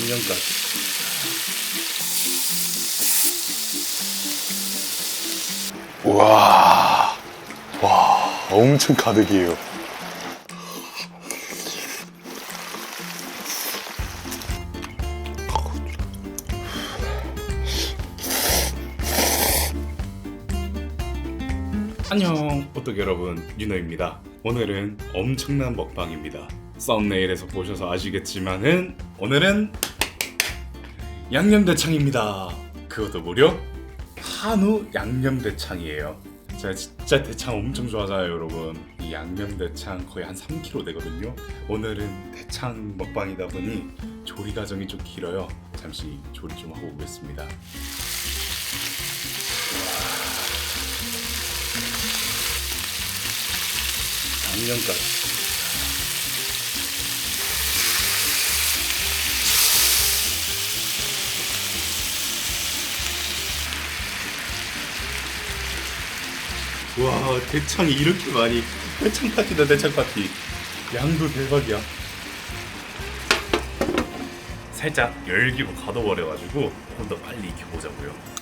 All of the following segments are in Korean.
양념까지. 우와. 와, 엄청 가득이에요. 안녕, 오똑 여러분, 윤호입니다. 오늘은 엄청난 먹방입니다. 썸네일에서 보셔서 아시겠지만은 오늘은 양념대창입니다. 그것도 무려 한우 양념대창이에요. 제가 진짜 대창 엄청 좋아하잖아요, 여러분. 이 양념대창 거의 한 3kg 되거든요. 오늘은 대창 먹방이다 보니 조리 과정이 좀 길어요. 잠시 조리 좀 하고 오겠습니다. 양념까지. 와 대창이 이렇게 많이 대창 파티다 대창 파티 양도 대박이야 살짝 열기고 가둬버려가지고 좀더 빨리 익혀보자고요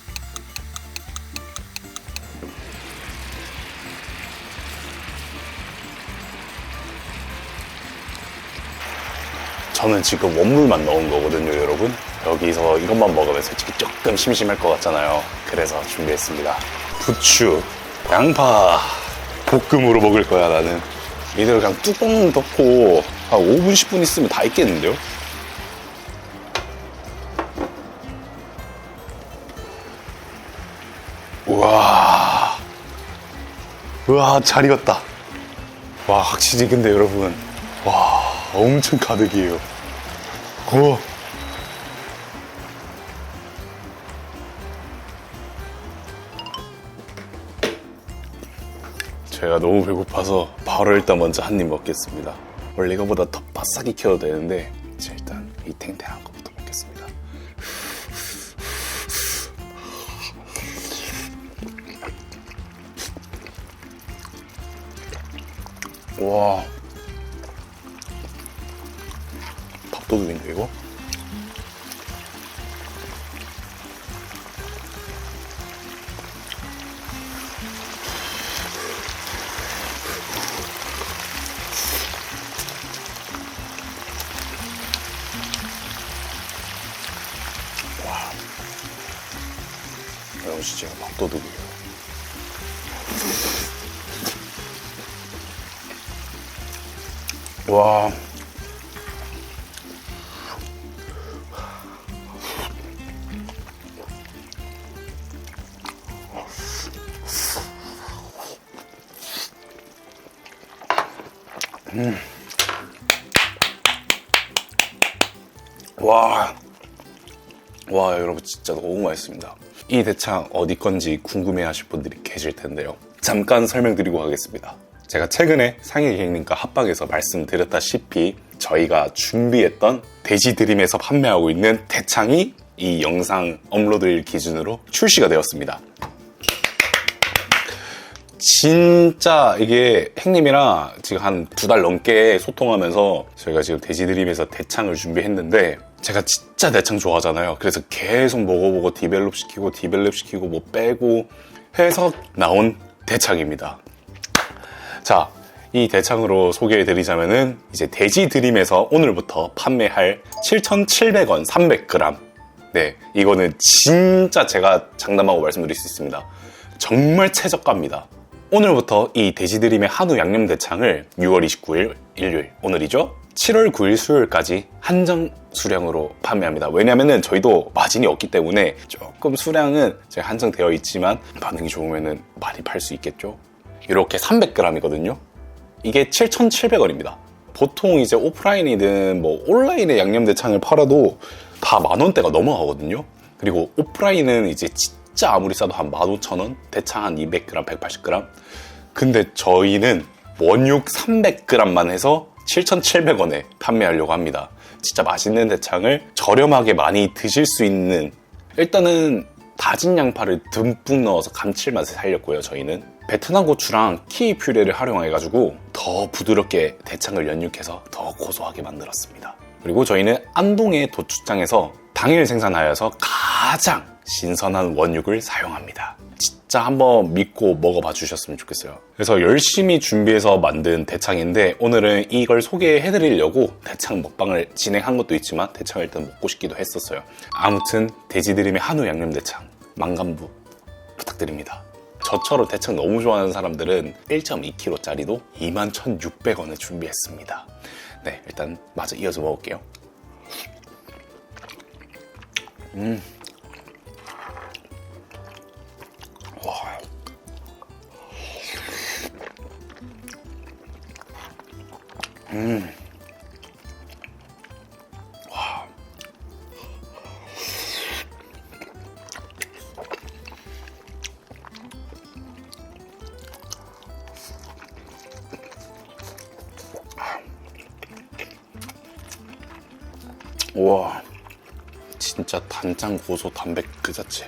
저는 지금 원물만 넣은 거거든요, 여러분. 여기서 이것만 먹으면 솔직히 조금 심심할 것 같잖아요. 그래서 준비했습니다. 부추, 양파, 볶음으로 먹을 거야, 나는. 이대로 그냥 뚜껑 덮고 한 5분, 10분 있으면 다 익겠는데요? 우와. 우와, 잘 익었다. 와, 확실히 근데 여러분. 와, 엄청 가득이에요. 우 와. 제가 너무 배고파서 바로 일단 먼저 한 입 먹겠습니다. 원래 이거보다 더 바싹 익혀도 되는데 제가 일단 이 탱탱한 거부터 먹겠습니다. 와. 밥도둑인데 이거? 제가 밥도둑이에요. 와. 와. 와, 여러분 진짜 너무 맛있습니다. 이 대창 어디 건지 궁금해 하실 분들이 계실 텐데요. 잠깐 설명드리고 가겠습니다. 제가 최근에 상해 기획님과 합방에서 말씀드렸다시피 저희가 준비했던 돼지 드림에서 판매하고 있는 대창이 이 영상 업로드일 기준으로 출시가 되었습니다. 진짜 이게 행님이랑 지금 한 두 달 넘게 소통하면서 저희가 지금 돼지드림에서 대창을 준비했는데 제가 진짜 대창 좋아하잖아요. 그래서 계속 먹어보고 디벨롭 시키고 디벨롭 시키고 뭐 빼고 해서 나온 대창입니다. 자, 이 대창으로 소개해드리자면은 이제 돼지 드림에서 오늘부터 판매할 7,700원 300g. 네, 이거는 진짜 제가 장담하고 말씀드릴 수 있습니다. 정말 최저가입니다. 오늘부터 이 돼지 드림의 한우 양념 대창을 6월 29일 일요일 오늘이죠. 7월 9일 수요일까지 한정 수량으로 판매합니다. 왜냐면은 저희도 마진이 없기 때문에 조금 수량은 한정되어 있지만 반응이 좋으면은 많이 팔 수 있겠죠. 이렇게 300g이거든요. 이게 7,700원입니다. 보통 이제 오프라인이든 뭐 온라인에 양념 대창을 팔아도 다 만 원대가 넘어가거든요. 그리고 오프라인은 이제 진짜 아무리 싸도 한 15,000원, 대창 한 200g, 180g. 근데 저희는 원육 300g만 해서 7,700원에 판매하려고 합니다. 진짜 맛있는 대창을 저렴하게 많이 드실 수 있는 일단은 다진 양파를 듬뿍 넣어서 감칠맛을 살렸고요, 저희는. 베트남 고추랑 키위 퓨레를 활용해가지고 더 부드럽게 대창을 연육해서 더 고소하게 만들었습니다. 그리고 저희는 안동의 도축장에서 당일 생산하여서 가장 신선한 원육을 사용합니다. 진짜 한번 믿고 먹어봐 주셨으면 좋겠어요. 그래서 열심히 준비해서 만든 대창인데 오늘은 이걸 소개해 드리려고 대창 먹방을 진행한 것도 있지만 대창을 일단 먹고 싶기도 했었어요. 아무튼 돼지드림의 한우 양념 대창 망간부 부탁드립니다. 저처럼 대창 너무 좋아하는 사람들은 1.2kg짜리도 21,600원에 준비했습니다. 네, 일단 마저 이어서 먹을게요. 음. 와. 음. 와. 우와. 진짜 단짠 고소 담백 그 자체.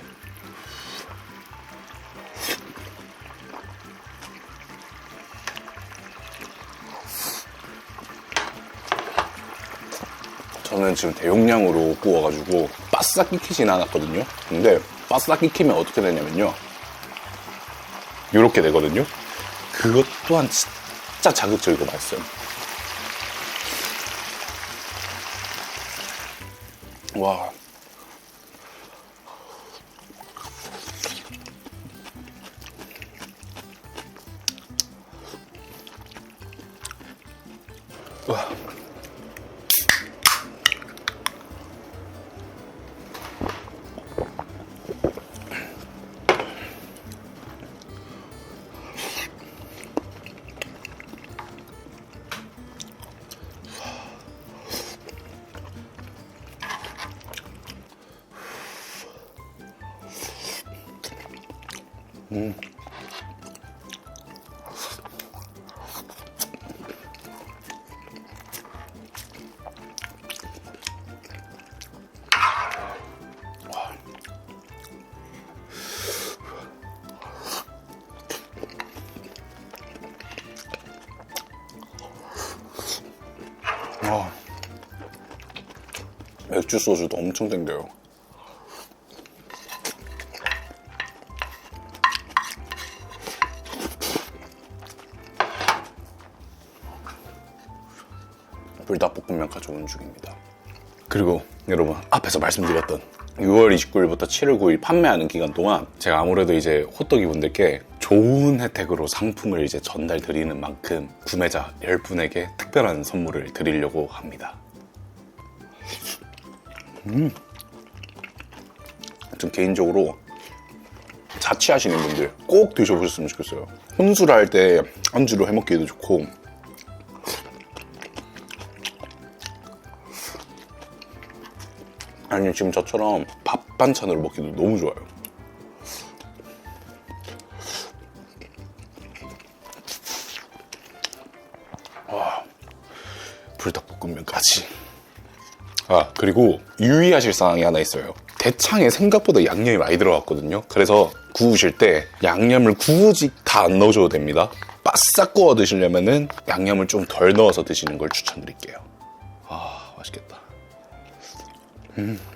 저는 지금 대용량으로 구워가지고 바싹 익히진 않았거든요. 근데 바싹 익히면 어떻게 되냐면요. 이렇게 되거든요. 그것 또한 진짜 자극적이고 맛있어요. 와. 와. 아. 맥주 소주도 엄청 땡겨요. 불닭볶음면 가져온 중입니다. 그리고 여러분 앞에서 말씀드렸던 6월 29일부터 7월 9일 판매하는 기간 동안 제가 아무래도 이제 호떡이 분들께 좋은 혜택으로 상품을 이제 전달 드리는 만큼 구매자 10분에게 특별한 선물을 드리려고 합니다. 음. 좀 개인적으로 자취하시는 분들 꼭 드셔보셨으면 좋겠어요. 혼술을 할때 안주로 해먹기도 좋고 아니면 지금 저처럼 밥 반찬으로 먹기도 너무 좋아요. 와, 불닭볶음면까지. 아, 그리고 유의하실 사항이 하나 있어요. 대창에 생각보다 양념이 많이 들어갔거든요. 그래서 구우실 때 양념을 구우지 다안 넣어줘도 됩니다. 바싹 구워 드시려면은 양념을 좀 덜 넣어서 드시는 걸 추천드릴게요. 아, 맛있겠다. 너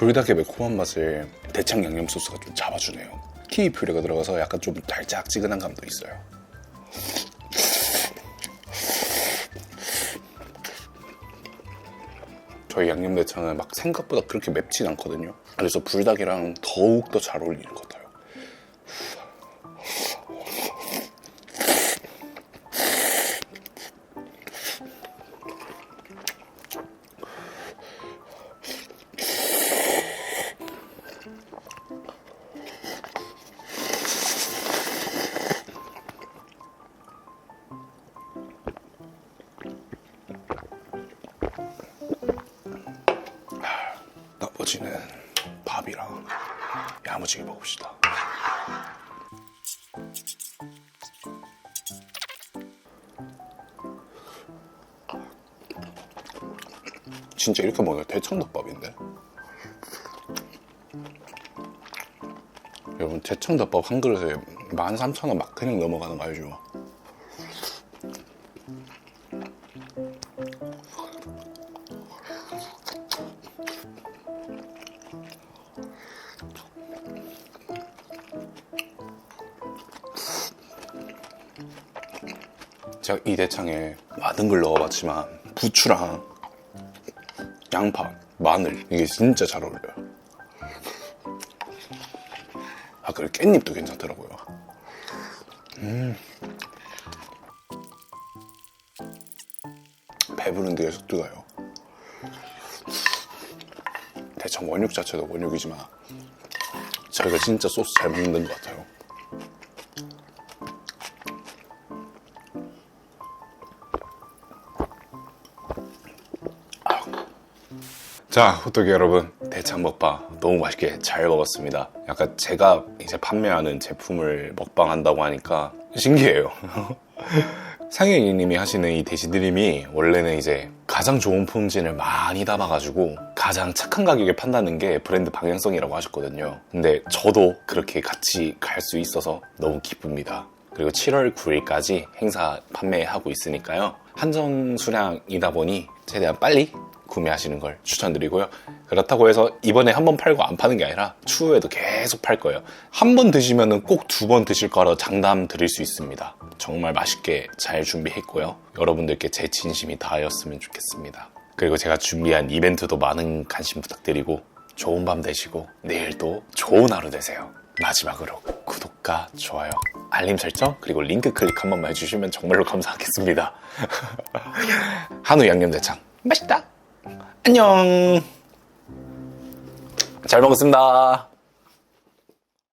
불닭의 매콤한 맛을 대창 양념 소스가 좀 잡아주네요. 키위 퓨레가 들어가서 약간 좀 달짝지근한 감도 있어요. 저희 양념 대창은 막 생각보다 그렇게 맵진 않거든요. 그래서 불닭이랑 더욱 더 잘 어울리는 것 이뻐지는 밥이랑 야무지게 먹읍시다. 진짜 이렇게 먹으면 대창덮밥인데? 여러분 대창덮밥 한 그릇에 13,000원 막 그냥 넘어가는 거 알죠? 제가 이 대창에 많은 걸 넣어봤지만 부추랑 양파, 마늘 이게 진짜 잘 어울려요. 아 그리고 깻잎도 괜찮더라고요. 음. 배부른데 계속 뜨가요. 대창 원육 자체도 원육이지만 저희가 진짜 소스 잘 먹는 것 같아요. 자, 호떡이 여러분, 대창 먹방 너무 맛있게 잘 먹었습니다. 약간 제가 이제 판매하는 제품을 먹방한다고 하니까 신기해요. 상현이님이 하시는 이 대시드림이 원래는 이제 가장 좋은 품질을 많이 담아가지고 가장 착한 가격에 판다는 게 브랜드 방향성이라고 하셨거든요. 근데 저도 그렇게 같이 갈 수 있어서 너무 기쁩니다. 그리고 7월 9일까지 행사 판매하고 있으니까요. 한정 수량이다 보니 최대한 빨리 구매하시는 걸 추천드리고요. 그렇다고 해서 이번에 한 번 팔고 안 파는 게 아니라 추후에도 계속 팔 거예요. 한 번 드시면은 꼭두 번 드실 거라 장담 드릴 수 있습니다. 정말 맛있게 잘 준비했고요. 여러분들께 제 진심이 다하였으면 좋겠습니다. 그리고 제가 준비한 이벤트도 많은 관심 부탁드리고 좋은 밤 되시고 내일도 좋은 하루 되세요. 마지막으로 구독과 좋아요, 알림 설정 그리고 링크 클릭 한 번만 해주시면 정말로 감사하겠습니다. 한우 양념대창 맛있다. 안녕. 잘 먹었습니다.